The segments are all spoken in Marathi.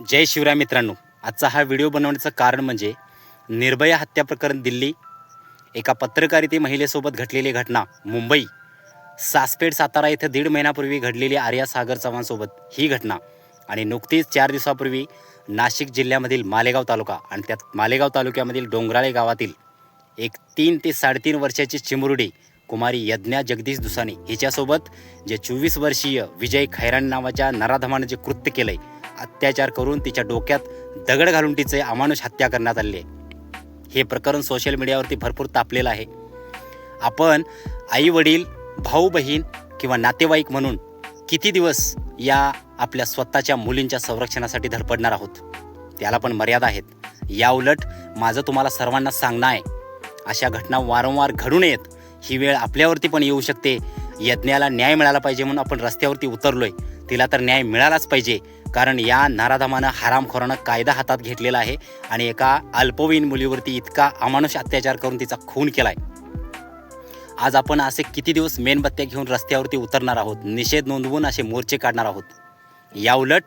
जय शिवराय मित्रांनो. आजचा हा व्हिडिओ बनवण्याचं कारण म्हणजे निर्भया हत्या प्रकरण दिल्ली एका पत्रकारिते महिलेसोबत घडलेली घटना मुंबई सासपेठ सातारा येथे दीड महिन्यापूर्वी घडलेली आर्या सागर चव्हाणसोबत ही घटना आणि नुकतीच चार दिवसापूर्वी नाशिक जिल्ह्यामधील मालेगाव तालुका आणि त्यात मालेगाव तालुक्यामधील डोंगराळे गावातील एक तीन ते साडेतीन वर्षाची चिमुरडी कुमारी यज्ञा जगदीश दुसाने हिच्यासोबत जे चोवीस वर्षीय विजय खैरान नावाच्या नराधमानं जे कृत्य केलं आहे अत्याचार करून तिच्या डोक्यात दगड घालून तिचे अमानुष हत्या करण्यात आली हे प्रकरण सोशल मीडियावरती भरपूर तापलेलं आहे. आपण आई वडील भाऊ बहीण किंवा नातेवाईक म्हणून किती दिवस या आपल्या स्वतःच्या मुलींच्या संरक्षणासाठी धडपडणार आहोत? त्याला पण मर्यादा आहेत. या उलट माझं तुम्हाला सर्वांना सांगणं आहे अशा घटना वारंवार घडू नयेत. ही वेळ आपल्यावरती पण येऊ शकते. यज्ञाला न्याय मिळाला पाहिजे म्हणून आपण रस्त्यावरती उतरलोय. तिला तर न्याय मिळालाच पाहिजे. कारण या नाराधामानं हरामखोरानं कायदा हातात घेतलेला आहे आणि एका अल्पवयीन मुलीवरती इतका अमानुष अत्याचार करून तिचा खून केलाय. आज आपण असे किती दिवस मेणबत्त्या घेऊन रस्त्यावरती उतरणार आहोत? निषेध नोंदवून असे मोर्चे काढणार आहोत? या उलट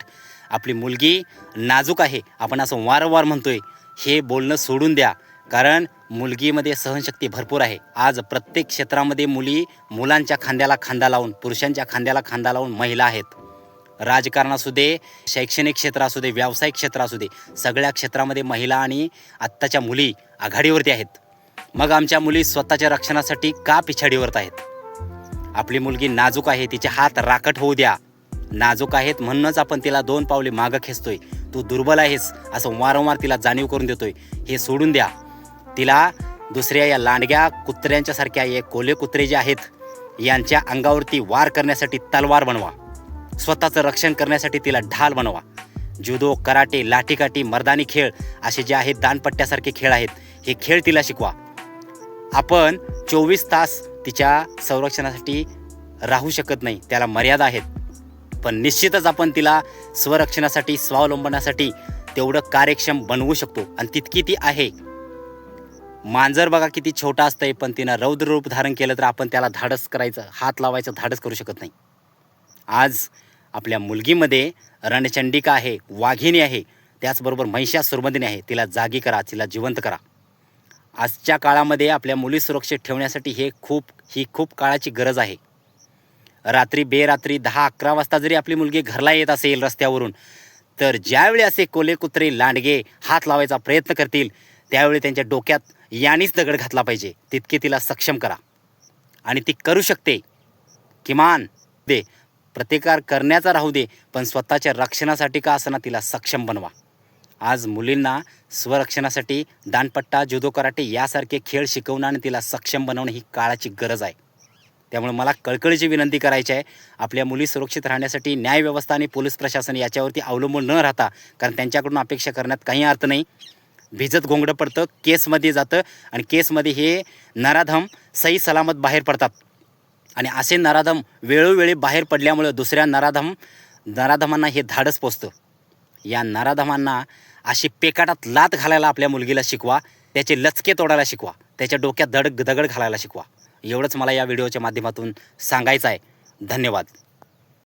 आपली मुलगी नाजूक आहे. आपण असं वारंवार म्हणतोय. हे बोलणं सोडून द्या. कारण मुलगीमध्ये सहनशक्ती भरपूर आहे. आज प्रत्येक क्षेत्रामध्ये मुली मुलांच्या खांद्याला खांदा लावून पुरुषांच्या खांद्याला खांदा लावून महिला आहेत. राजकारण असू दे शैक्षणिक क्षेत्र असू दे व्यावसायिक क्षेत्र असू दे सगळ्या क्षेत्रामध्ये महिला आणि आत्ताच्या मुली आघाडीवरती आहेत. मग आमच्या मुली स्वतःच्या रक्षणासाठी का पिछाडीवरत आहेत? आपली मुलगी नाजूक आहे तिचे हात राखट होऊ द्या. नाजूक आहेत म्हणूनच आपण तिला दोन पावले मागं खेचतोय. तू दुर्बल आहेस असं वारंवार तिला जाणीव करून देतोय. हे सोडून द्या. तिला दुसऱ्या या लांडग्या कुत्र्यांच्यासारख्या हे कोले कुत्रे जे आहेत यांच्या अंगावरती वार करण्यासाठी तलवार बनवा. स्वतःचं रक्षण करण्यासाठी तिला ढाल बनवा. जुदो कराटे लाठीकाठी मर्दानी खेळ असे जे आहेत दानपट्ट्यासारखे खेळ आहेत हे खेळ तिला शिकवा. आपण चोवीस तास तिच्या संरक्षणासाठी राहू शकत नाही त्याला मर्यादा आहेत. पण निश्चितच आपण तिला स्वरक्षणासाठी स्वावलंबनासाठी तेवढं कार्यक्षम बनवू शकतो आणि तितकी ती आहे. मांजर बघा किती छोटा असतंय पण तिनं रौद्र रूप धारण केलं तर आपण त्याला धाडस करायचं हात लावायचं धाडस करू शकत नाही. आज आपल्या मुलगीमध्ये रणचंडिका आहे वाघिणी आहे त्याचबरोबर महिषा सुरबंदिनी आहे तिला जागी करा तिला जिवंत करा. आजच्या काळामध्ये आपल्या मुली सुरक्षित ठेवण्यासाठी हे खूप ही खूप काळाची गरज आहे. रात्री बेरात्री दहा अकरा वाजता जरी आपली मुलगी घरला येत असेल रस्त्यावरून तर ज्यावेळी असे कोले कुत्रे लांडगे हात लावायचा प्रयत्न करतील त्यावेळी त्यांच्या डोक्यात यानीच दगड घातला पाहिजे तितके तिला सक्षम करा. आणि ती करू शकते. किमान दे प्रतिकार करण्याचा राहू दे पण स्वतःच्या रक्षणासाठी का असताना तिला सक्षम बनवा. आज मुलींना स्वरक्षणासाठी दानपट्टा जुदो कराटे यासारखे खेळ शिकवणं आणि तिला सक्षम बनवणं ही काळाची गरज आहे. त्यामुळे मला कळकळीची विनंती करायची आहे आपल्या मुली सुरक्षित राहण्यासाठी न्यायव्यवस्था आणि पोलीस प्रशासन याच्यावरती अवलंबून न राहता कारण त्यांच्याकडून अपेक्षा करण्यात काही अर्थ नाही. भिजत घोंगडं पडतं केसमध्ये जातं आणि केसमध्ये हे नराधम सही सलामत बाहेर पडतात. आणि असे नराधम वेळोवेळी बाहेर पडल्यामुळं दुसऱ्या नराधम नराधमांना हे धाडस पोचतं. या नराधमांना अशी पेकाटात लात घालायला आपल्या मुलगीला शिकवा त्याचे लचके तोडायला शिकवा त्याच्या डोक्यात दड दगड घालायला शिकवा. एवढंच मला या व्हिडिओच्या माध्यमातून सांगायचं आहे. धन्यवाद.